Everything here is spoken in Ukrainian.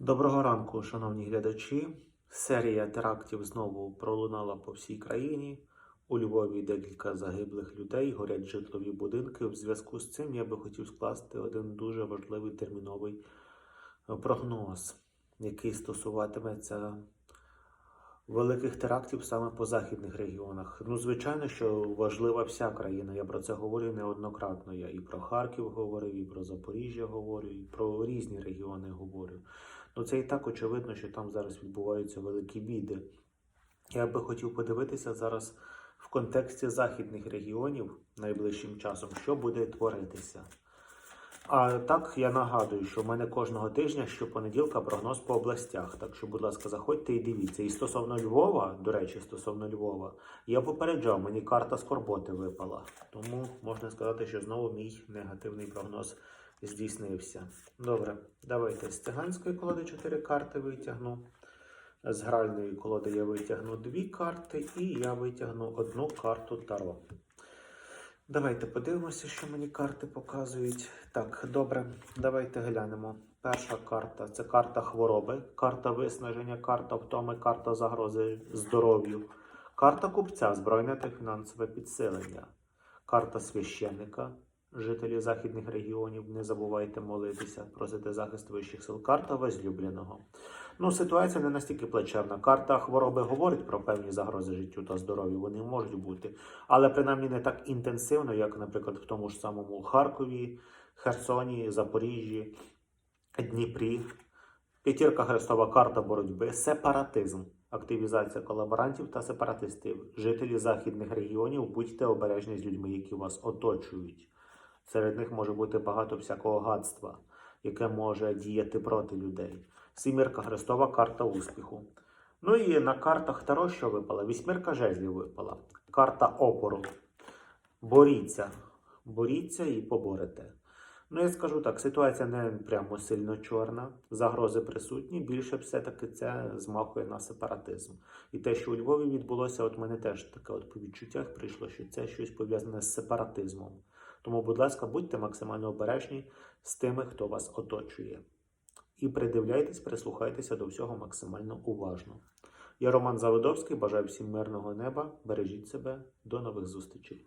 Доброго ранку, шановні глядачі. Серія терактів знову пролунала по всій країні. У Львові декілька загиблих людей, горять житлові будинки. В зв'язку з цим я би хотів скласти один дуже важливий терміновий е, прогноз, який стосуватиметься великих терактів саме по західних регіонах. Ну, звичайно, що важлива вся країна. Я про це говорю неоднократно. Я і про Харків говорив, і про Запоріжжя говорю, і про різні регіони говорю. Ну це і так очевидно, що там зараз відбуваються великі біди. Я би хотів подивитися зараз в контексті західних регіонів найближчим часом, що буде творитися. А так я нагадую, що в мене кожного тижня щопонеділка прогноз по областях. Так що, будь ласка, заходьте і дивіться. І стосовно Львова, до речі, стосовно Львова, я попереджав, мені карта скорботи випала. Тому можна сказати, що знову мій негативний прогноз здійснився. Добре, давайте з циганської колоди 4 карти витягну. З гральної колоди я витягну дві карти, і я витягну одну карту Таро. Давайте подивимося, що мені карти показують. Так, добре, давайте глянемо. Перша карта це карта хвороби, карта виснаження, карта втоми, карта загрози здоров'ю, карта купця, збройне та фінансове підсилення, карта священника, жителі західних регіонів. Не забувайте молитися, просити захист вищих сил. Карта возлюбленого. Ну, ситуація не настільки плачевна. Карта хвороби говорить про певні загрози життю та здоров'ю. Вони можуть бути, але принаймні не так інтенсивно, як, наприклад, в тому ж самому Харкові, Херсоні, Запоріжжі, Дніпрі. П'ятірка хрестова карта боротьби, сепаратизм, активізація колаборантів та сепаратистів. Жителі західних регіонів, будьте обережні з людьми, які вас оточують. Серед них може бути багато всякого гадства, яке може діяти проти людей. Сімірка хрестова карта успіху. Ну і на картах Таро, що випала? Вісьмірка жезлів випала. Карта опору. Боріться. Боріться і поборете. Ну, я скажу так, ситуація не прямо сильно чорна, загрози присутні. Більше все-таки це змахує на сепаратизм. І те, що у Львові відбулося, от мене теж таке от по відчуттях прийшло, що це щось пов'язане з сепаратизмом. Тому, будь ласка, будьте максимально обережні з тими, хто вас оточує. І придивляйтесь, прислухайтеся до всього максимально уважно. Я Роман Заводовський. Бажаю всім мирного неба. Бережіть себе. До нових зустрічей.